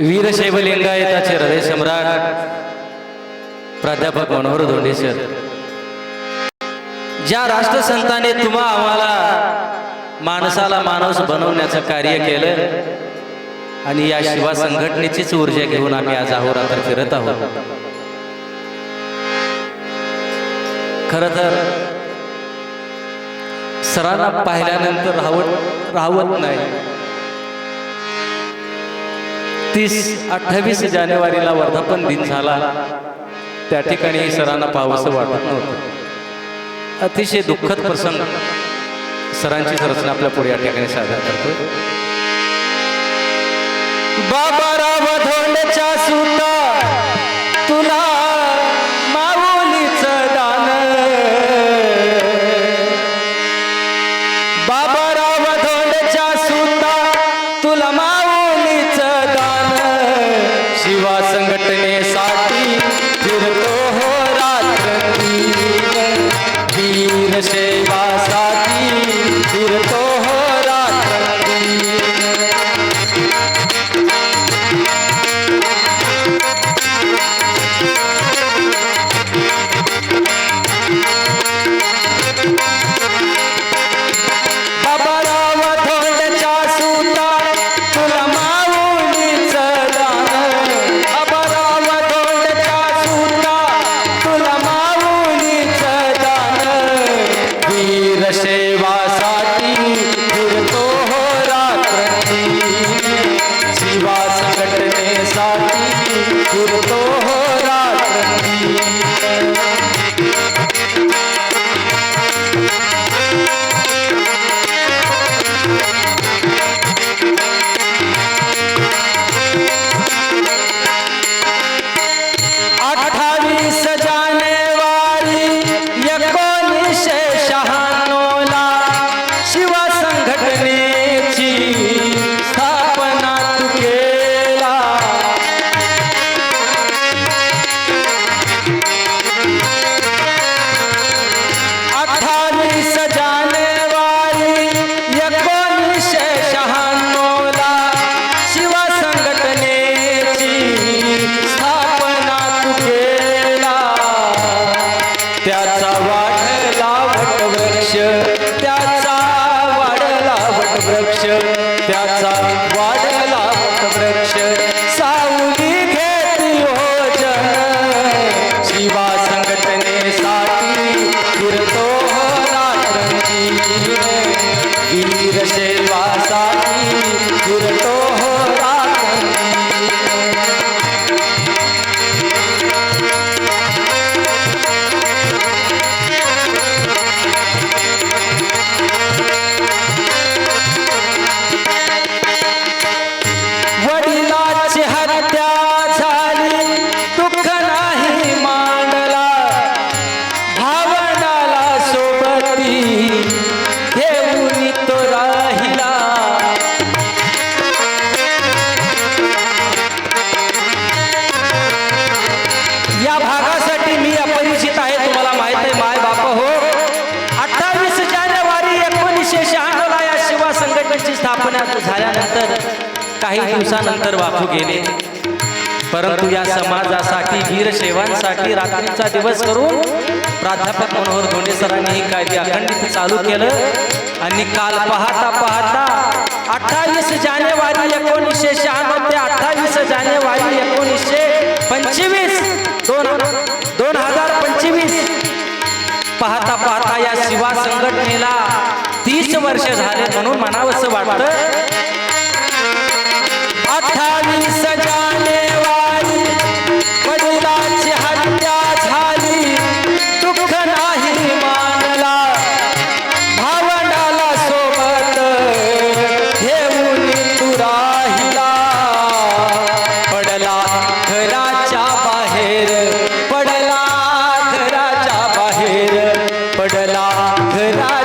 वीरशैव लिंगायताचे हृदय सम्राट. प्राध्यापक मनोहर धोंडेसर ज्या राष्ट्रसंताने तुम्हा आम्हाला माणसाला माणूस बनवण्याचं कार्य केलं आणि या शिवा संघटनेचीच ऊर्जा घेऊन आम्ही आज अहोरात्र फिरत आहोत. खर तर सरांना पाहिल्यानंतर राहवत राहवत नाही. तीस अठ्ठावीस जानेवारीला वर्धापन दिन झाला. त्या ठिकाणी सरांना पाहावंसं वाटत नव्हतं. अतिशय दुःखद प्रसंग. सरांची रचना आपल्या पुढे या ठिकाणी सादर करतो बाबा रावधोंडच्या सुता संघटनेची स्थापना झाल्यानंतर काही दिवसानंतर बापू गेले. परंतु या समाजासाठी वीर सेवांसाठी रात्रीचा दिवस करून प्राध्यापक मनोहर धोंडे सरांनी ही कायदे अखंडित चालू केलं. आणि काल पाहता पाहता अठ्ठावीस जानेवारी एकोणीसशे शहाण्णव ते अठ्ठावीस जानेवारी एकोणीसशे पंचवीस दोन दोन हजार पंचवीस. पाहता पाहता या शिवा वर्ष झाले म्हणून म्हणावंसं वाटतं. अठ्ठावीस जानेवारी हत्या झाली. दुःख नाही मानला. भावंडाला सोबत घेऊन तू राहिला पडला घराच्या बाहेर पडला घराच्या बाहेर पडला घरा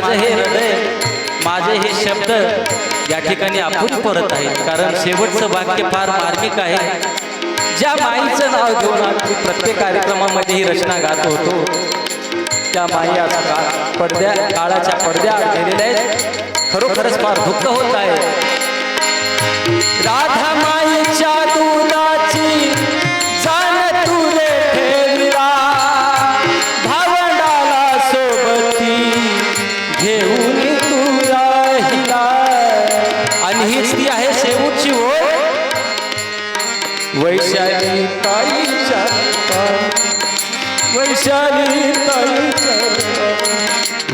माझं हे हृदय माझे हे शब्द या ठिकाणी आपण परत आहेत कारण शेवटचं वाक्य फार मार्मिक आहे. ज्या माईचं नाव घेऊन आम्ही प्रत्येक कार्यक्रमामध्ये ही रचना गात होतो त्या माई आज पडद्या काळाच्या पडद्या गेलेल्या आहेत. खरोखरच फार दुःख होत आहे. राधा माईच्या दुधाची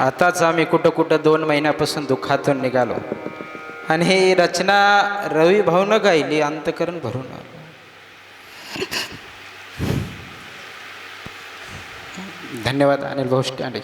आताच आम्ही कुठं कुठं दोन महिन्यापासून दुःखातून निघालो. आणि ही रचना रवी भाऊनं गायली अंतकरण भरून आलो. धन्यवाद अनिल भाऊ स्टँडे